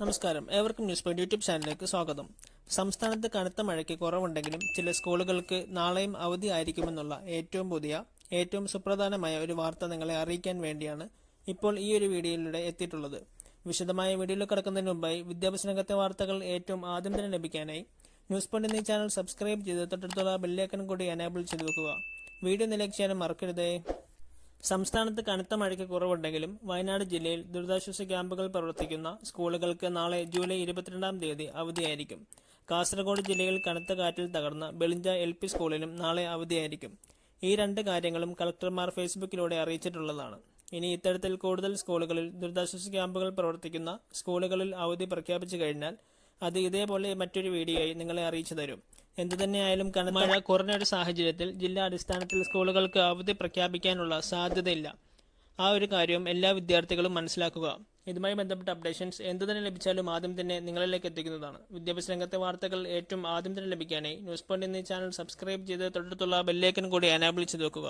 നമസ്കാരം. ഏവർക്കും news point YouTube ചാനലിലേക്ക് സ്വാഗതം. സംസ്ഥാനത്ത് കനത്ത മഴയ്ക്ക് കുറവുണ്ടെങ്കിലും ചില സ്കൂളുകൾക്ക് നാളെയും അവധി ആയിരിക്കുമെന്നുള്ള ഏറ്റവും പുതിയ ഏറ്റവും സുപ്രധാനമായ ഒരു വാർത്ത നിങ്ങളെ അറിയിക്കാൻ വേണ്ടിയാണ് ഇപ്പോൾ ഈ ഒരു വീഡിയോയിലൂടെ എത്തിയിട്ടുള്ളത്. വിശദമായ വീഡിയോയിൽ കിടക്കുന്നതിന് മുമ്പായി വിദ്യാഭ്യാസ രംഗത്തെ വാർത്തകൾ ഏറ്റവും ആദ്യം തന്നെ ലഭിക്കാനായി ന്യൂസ് പോയിന്റ് എന്നീ ചാനൽ സബ്സ്ക്രൈബ് ചെയ്ത് തൊട്ടടുത്തുള്ള ബെല്ലേക്കൻ കൂടി എനേബിൾ ചെയ്ത് വെക്കുക. വീഡിയോ നിലയ്ക്ക് ചെയ്യാനും മറക്കരുതേ. സംസ്ഥാനത്ത് കനത്ത മഴയ്ക്ക് കുറവുണ്ടെങ്കിലും വയനാട് ജില്ലയിൽ ദുരിതാശ്വാസ ക്യാമ്പുകൾ പ്രവർത്തിക്കുന്ന സ്കൂളുകൾക്ക് നാളെ ജൂലൈ ഇരുപത്തിരണ്ടാം തീയതി അവധിയായിരിക്കും. കാസർഗോഡ് ജില്ലയിൽ കനത്ത കാറ്റിൽ തകർന്ന ബെളിഞ്ച എൽ പി സ്കൂളിനും നാളെ അവധിയായിരിക്കും. ഈ രണ്ട് കാര്യങ്ങളും കളക്ടർമാർ ഫേസ്ബുക്കിലൂടെ അറിയിച്ചിട്ടുള്ളതാണ്. ഇനി ഇത്തരത്തിൽ കൂടുതൽ സ്കൂളുകളിൽ ദുരിതാശ്വാസ ക്യാമ്പുകൾ പ്രവർത്തിക്കുന്ന സ്കൂളുകളിൽ അവധി പ്രഖ്യാപിച്ചു കഴിഞ്ഞാൽ അത് ഇതേപോലെ മറ്റൊരു വീഡിയോയായി നിങ്ങളെ അറിയിച്ചു തരും. എന്തുതന്നെയായാലും കനത്ത മഴ കുറഞ്ഞ ഒരു സാഹചര്യത്തിൽ ജില്ലാ അടിസ്ഥാനത്തിൽ സ്കൂളുകൾക്ക് അവധി പ്രഖ്യാപിക്കാനുള്ള സാധ്യതയില്ല. ആ ഒരു കാര്യം എല്ലാ വിദ്യാർത്ഥികളും മനസ്സിലാക്കുക. ഇതുമായി ബന്ധപ്പെട്ട അപ്ഡേഷൻസ് എന്തു തന്നെ ലഭിച്ചാലും ആദ്യം തന്നെ നിങ്ങളിലേക്ക് എത്തിക്കുന്നതാണ്. വിദ്യാഭ്യാസ രംഗത്തെ വാർത്തകൾ ഏറ്റവും ആദ്യം തന്നെ ലഭിക്കാനായി ന്യൂസ് പോയിന്റ് എന്നീ ചാനൽ സബ്സ്ക്രൈബ് ചെയ്ത് തൊട്ടടുത്തുള്ള ബെല്ലേക്കൻ കൂടി അനാബിളിച്ച് ചെയ്ത് വെക്കുക.